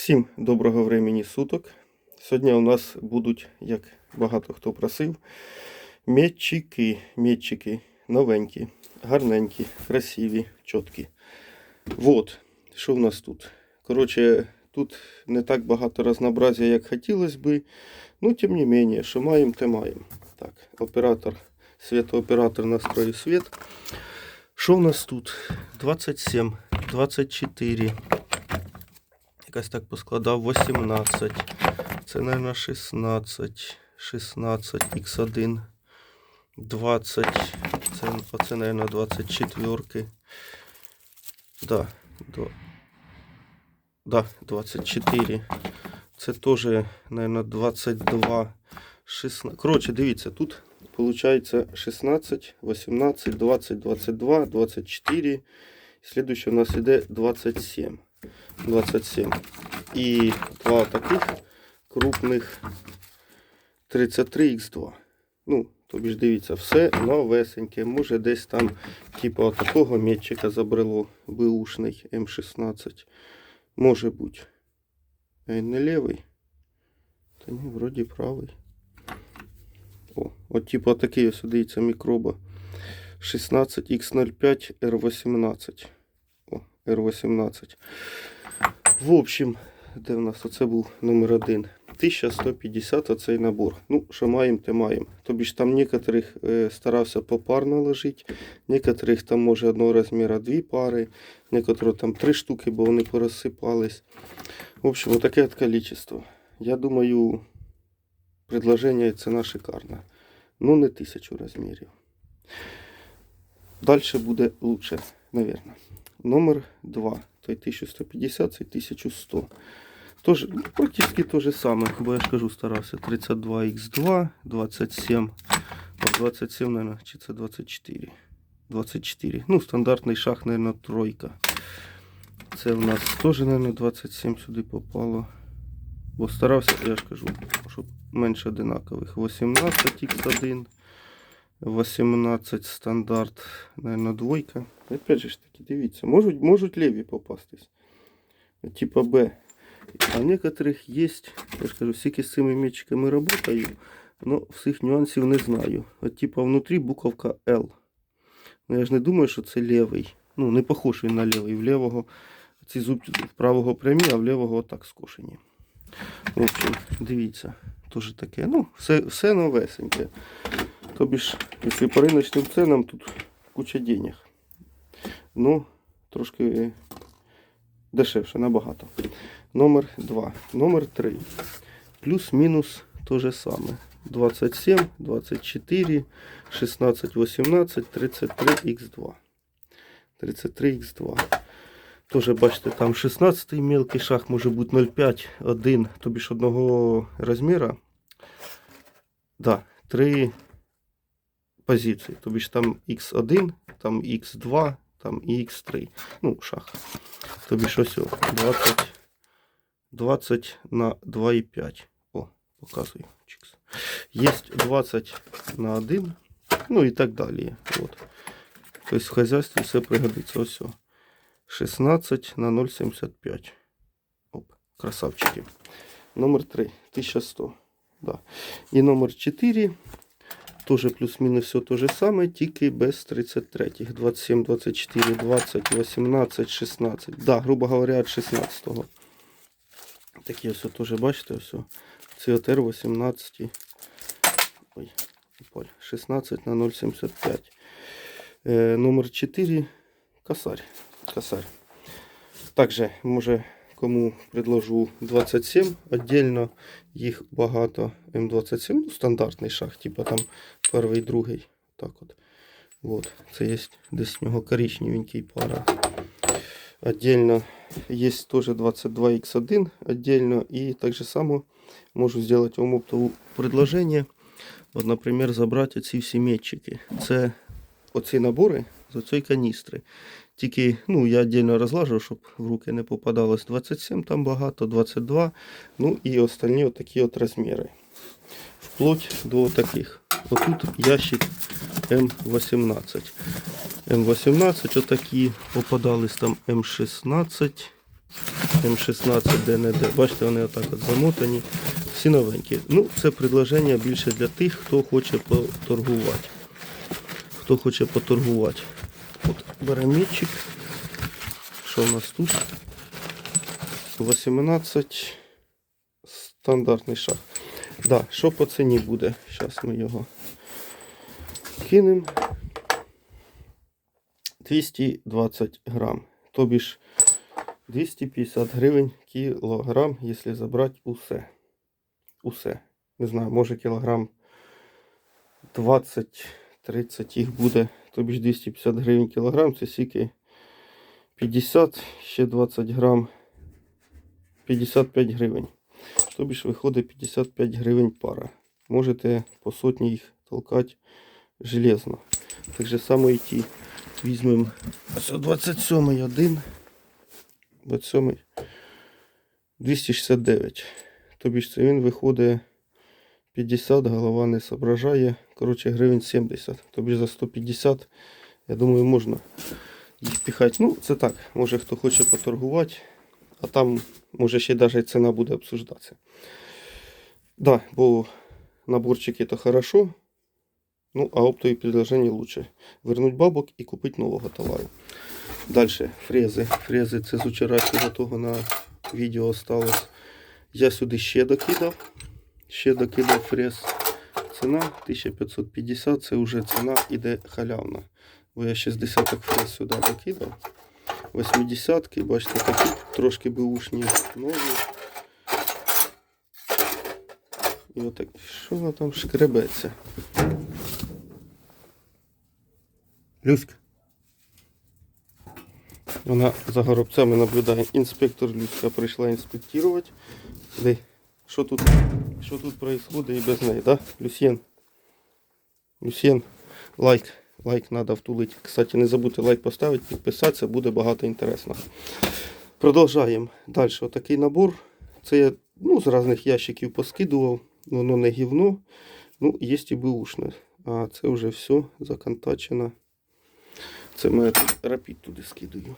Всім доброго времени суток. Сьогодні у нас будуть, як багато хто просив, метчики, метчики новенькі, гарненькі, красиві, чіткі. Вот, що в нас тут? Коротше, тут не так багато разнообразия, як хотілося би. Ну, тим не менее, що маємо, те маємо. Так, оператор, світооператор настроїв світ. Що в нас тут? 27, 24. Якось так поскладав 18. Це, мабуть, 16, 16, Х1, 20. Це, оце, мабуть, 24. Да, до, да, 24. Це теж, мабуть, 22, 16. Коротше, дивіться, тут виходить 16, 18, 20, 22, 24. Следующий у нас іде 27. 27. І два таких крупних 33х2. Ну, тобі ж дивіться, все новесеньке. Може десь там, типу, такого метчика забрело бушний М16. Може бути. А він не лівий. Та ні, вроді правий. О, от типу такий ось дивіться мікроба. 16Х05 R18. В общем, де в нас оце був номер один. 1150 оцей набор. Ну, що маємо, те маємо. Тобі ж там некоторих е, старався попарно ложити, некоторих там може одного розміру дві пари, некоторих там три штуки, бо вони порозсипались. В общем, отаке от количество. Я думаю, предложення і ціна шикарна. Ну, не тисячу розмірів. Далі буде лучше, наверное. Номер 2. Той 1150, цей 1100. Тож, практично те же саме, бо я ж кажу, старався. 32х2, 27. От 27, наверное, чи це 24. 24. Ну, стандартний шаг, наверное, тройка. Це в нас теж, наверное, 27 сюди попало. Бо старався, я ж кажу, щоб менше одинакових. 18х1. 18 стандарт, наверное, двойка. Опять же таки, дивіться, можуть, можуть леві попастись. Типа Б. А в некоторых есть, я ж кажу, скільки з цими мечиками работаю, но всіх нюансів не знаю. От типа внутрі буковка L. Ну я ж не думаю, що це левий. Ну, не похож він на левий. В левого ці зубці в правого прямі, а в левого отак скошені. В общем, дивіться, теж таке. Ну, все, все новесеньке. Тобі ж, якщо по риночним ценам, тут куча денег. Ну, трошки дешевше, набагато. Номер 2. Номер 3. Плюс-мінус то же саме. 27, 24, 16, 18, 33 х2. 33 х2. Тоже бачите, там 16 мелкий шаг може бути 0,5, 1, тобі ж одного розміра. Да, 3 Тобі ж там X1, там X2, там і X3. Ну, шах. Тобі ж ось 20, 20 на 2,5. О, показую. Є 20 на 1. Ну і так далі. От. Тобто в хазяйстві все пригодиться. Ось. 16 на 0,75. Оп, красавчики. Номер 3, 1100. Да. І номер 4. Тоже плюс-мінус все те же саме, тільки без 33. 27, 24, 20, 18, 16. Да, грубо говоря, 16-го. Такі ось теж, бачите, ось. Це R18. Ой, 16 на 0,75. Е, номер 4. Косарь. Косарь. Также, може, кому предложу 27 отдельно, їх багато. М27, ну, стандартний шаг, типа там перший, другий. Так от. Вот. Це є десь в нього коричневенький пара. Отдельно є теж 22Х1 отдельно. І так же само можу зробити вам оптове предложення. От, наприклад, забрати оці всі метчики. Це оці набори з оцієї каністри. Тільки ну, я віддільно розлажу, щоб в руки не попадалось 27, там багато, 22. Ну і остальні отакі от розміри. Вплоть до таких. Отут ящик М18. М18 отакі попадались там М16. М16 ДНД. Бачите, вони отак от замотані. Всі новенькі. Ну, це предложення більше для тих, хто хоче поторгувати. Хто хоче поторгувати. Барометчик. Що в нас тут? 18 стандартний шаг. Да, що по ціні буде? Зараз ми його кинемо. 220 грам. Тобі ж 250 гривень кілограм, якщо забрати усе. Усе. Не знаю, може кілограм 20-30 їх буде. Тобі ж 250 гривень кілограм, це сіки 50, ще 20 грам 55 гривень. Тобі ж виходить 55 гривень пара. Можете по сотні їх толкати железно. Так же само і ті. Візьмемо ось 27 один. 27 269. Тобі ж це він виходить 50, голова не соображає. Коротше, гривень 70. Тобі за 150, я думаю, можна їх піхати. Ну, це так, може хто хоче поторгувати, а там може ще навіть ціна буде обсуждатися. Да, бо наборчики то хорошо, ну а оптові предложення лучше. Вернуть бабок і купити нового товару. Далі фрези. Фрези це з вчорашнього того на відео осталось. Я сюди ще докидав. Ще докидав фрез. Ціна 1550, це вже ціна іде халявна. Бо я ще з десяток фрез сюди докидав. 80-ки, бачите, такі трошки беушні нові. І отак, що вона там шкребеться? Люська. Вона за горобцями наблюдає. Інспектор Люська прийшла інспектувати. Де? Що тут? Що тут происходит і без неї, да? Люсьєн. Люсьєн. Лайк. Лайк треба втулити. Кстати, не забудьте лайк поставити, підписатися, буде багато інтересного. Продовжаємо. Далі отакий набор. Це я ну, з різних ящиків поскидував. Воно не гівно. Ну, є і бушне. А це вже все законтачено. Це ми рапід туди скидаю.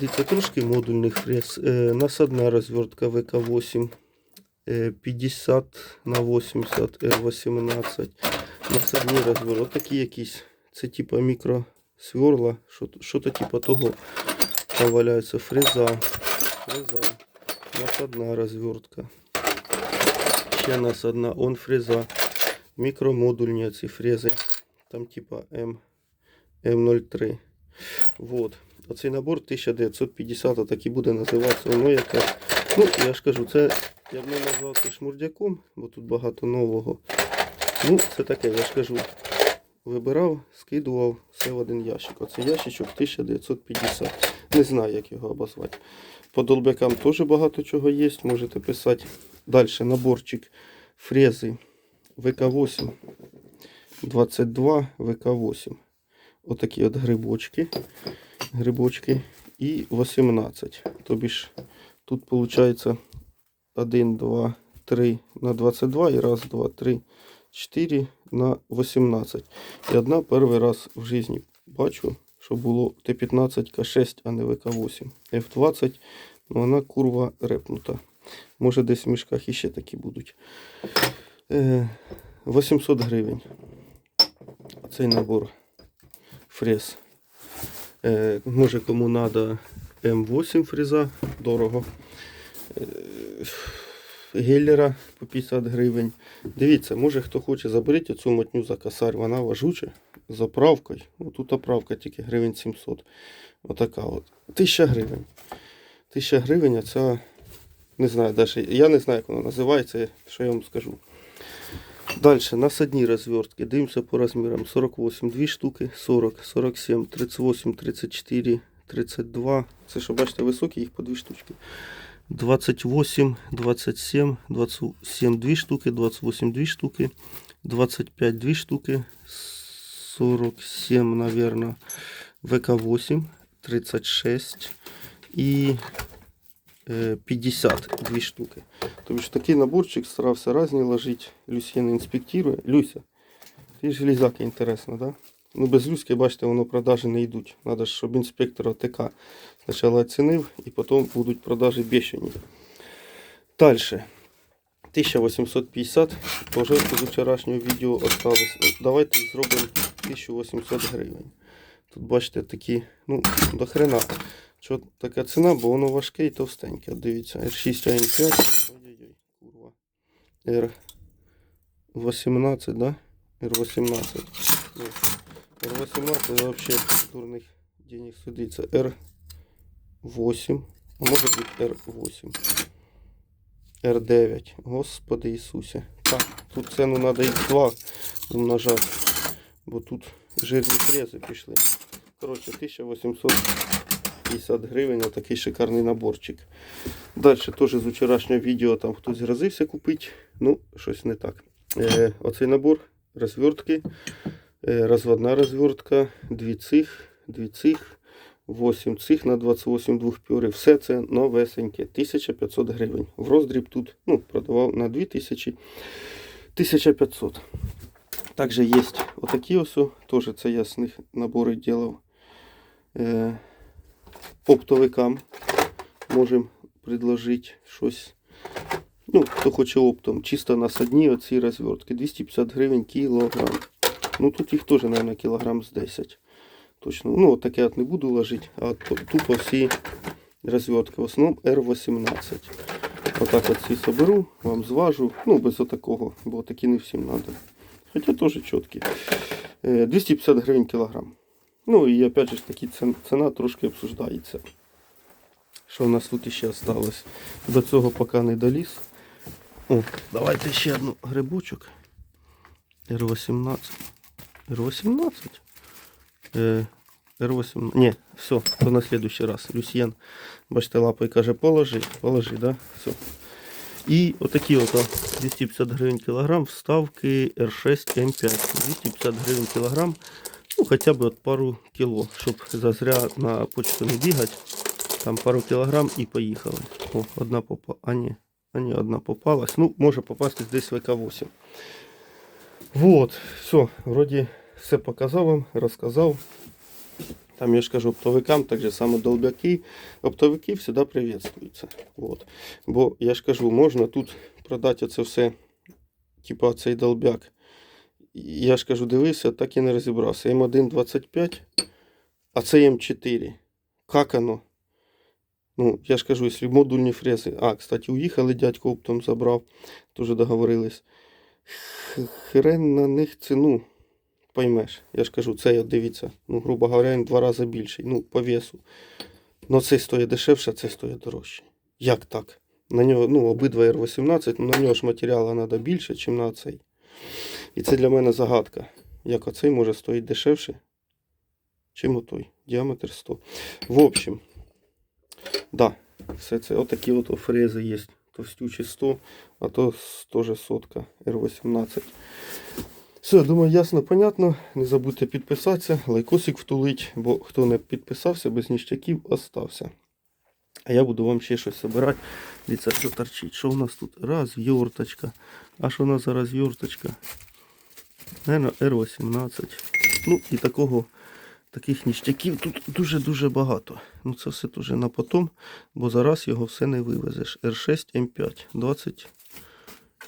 Дивіться, трошки модульних фрез. Е, насадна розвертка ВК8. Е, 50 на 80 R18. Насадні розвер. Отакі якісь. Це типа мікросверла. Що, що то типа того. Там валяється фреза. Фреза. Насадна розвертка. Ще насадна. Он фреза. Мікромодульні ці фрези. Там типа М. М03. Вот. Оцей набор 1950, так і буде називатися. Воно якесь. Ну, я ж кажу, це я б не назвав це шмурдяком, бо тут багато нового. Ну, це таке, я ж кажу. Вибирав, скидував все в один ящик. Оце ящичок 1950. Не знаю, як його обозвати. По долбякам теж багато чого є. Можете писати. Далі наборчик фрези ВК8 22 ВК8. Отакі от грибочки. Грибочки. І 18. Тобі ж тут виходить 1, 2, 3 на 22 і раз, 2, 3, 4 на 18. І одна перший раз в житті бачу, що було Т-15 К6, а не ВК8. F20, ну вона курва репнута. Може десь в мішках іще такі будуть. Е, 800 гривень. Цей набор фрез. Е, може кому треба М8 фреза, дорого. Е, Геллера по 50 гривень. Дивіться, може хто хоче заберіть оцю мотню за косарь, вона важуча, з оправкою. Тут оправка тільки гривень 700. Отака от. 1000 гривень. 1000 гривень, а ця, не знаю, даже, я не знаю, як вона називається, що я вам скажу. Далі, насадні розвертки. Дивимося по розмірам. 48, 2 штуки, 40, 47, 38, 34, 32. Це що, бачите, високі, їх по 2 штучки. 28, 27, 27 2 штуки, 28 2 штуки, 25 2 штуки, 47, наверное, ВК8, 36 і е, 50 2 штуки. Тобто ж такий наборчик старався різні ложити. Люсьєн інспектує. Люся, ти железяка інтересно, да? Ну, без люськи, бачите, воно продажі не йдуть. Треба, щоб інспектор ОТК спочатку оцінив і потім будуть продажі бешені. Далі. 1850 вже з вчорашнього відео осталось. Давайте зробимо 1800 гривень. Тут бачите такі, ну, до хрена. Що така ціна, бо воно важке і товстеньке. Дивіться, R6 AM5. Ой-ой-ой, курва. R18, да? R18. Ну, R18 вообще дурних денег судиться. R8. А може бути R8. R9. Господи Ісусе. Так, тут ціну треба X2 умножати. Бо тут жирні фрези пішли. Коротше, 1850 гривень, отакий шикарний наборчик. Далі теж з вчорашнього відео там хтось грозився купити. Ну, щось не так. Е, оцей набор розвертки, розводна розвертка, дві цих, дві цих, 8 цих на 28 двохпюрів. Все це новесеньке, 1500 гривень. В роздріб тут ну, продавав на 2000, 1500. Також є отакі ось, теж це я з них набори робив. Е, оптовикам можемо предложити щось. Ну, хто хоче оптом, чисто насадні оці розвертки. 250 гривень кілограм. Ну тут їх теж, мабуть, кілограм з 10. Точно. Ну, от таке от не буду ложити, а тупо всі розвертки. В основному R18. Отак от ці соберу, вам зважу. Ну, без отакого, бо такі не всім треба. Хоча теж чіткі. Е, 250 гривень кілограм. Ну і опять же таки ціна, трошки обсуждається. Що в нас тут ще осталось? До цього поки не доліз. О, давайте ще одну грибочок. R18. R18? Е, R18. Ні, все, то на следующий раз. Люсьєн, бачите, лапою каже, положи, положи, да? Все. І отакі от 250 гривень кілограм вставки R6 M5. 250 гривень кілограм. Ну, хоча б от пару кіло, щоб зазря на почту не бігати. Там пару кілограм і поїхали. О, одна попала. А ні, а ні, одна попалась. Ну, може попастись десь ВК-8. Вот, все, вроді Все показав вам, розказав. Там я ж кажу оптовикам, так же саме долбяки. Оптовики завжди приветствуються. Вот. Бо я ж кажу, можна тут продати оце все, типа цей долбяк. Я ж кажу, дивися, так і не розібрався. М125, а це М4. Как оно? Ну, я ж кажу, якщо модульні фрези. А, кстати, уїхали, дядько оптом забрав, теж договорились. Хрен на них ціну поймеш. Я ж кажу, от дивіться, ну, грубо говоря, він два рази більший, ну, по весу. Ну, цей стоїть дешевше, а цей стоїть дорожче. Як так? На нього, ну, обидва R18, ну, на нього ж матеріалу треба більше, ніж на цей. І це для мене загадка. Як оцей може стоїть дешевше, чим отой. Діаметр 100. В общем, да, все це отакі от фрези є. Товстючі 100, а то теж сотка R18. Все, думаю, ясно, понятно. Не забудьте підписатися, лайкосик втулить, бо хто не підписався, без ніштяків остався. А я буду вам ще щось збирати. Дивіться, що торчить. Що у нас тут? Розверточка. А що у нас за розверточка? Наверно, R18. Ну і такого, таких ніштяків тут дуже-дуже багато. Ну це все дуже на потом, бо зараз його все не вивезеш. R6 M5 20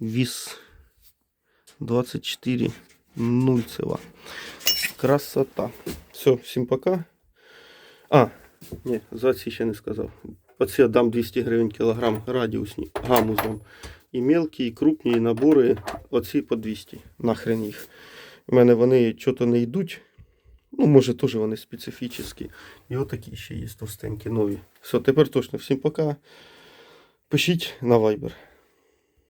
віс 24 нульцева. Красота. Все, всім пока. А, ні, за ці ще не сказав. Оці я дам 200 гривень кілограм радіусні гамузом. І мелкі, і крупні, і набори. Оці по 200. Нахрен їх. У мене вони чого-то не йдуть. Ну, може, теж вони специфічні. І отакі ще є товстенькі нові. Все, тепер точно. Всім пока. Пишіть на Viber.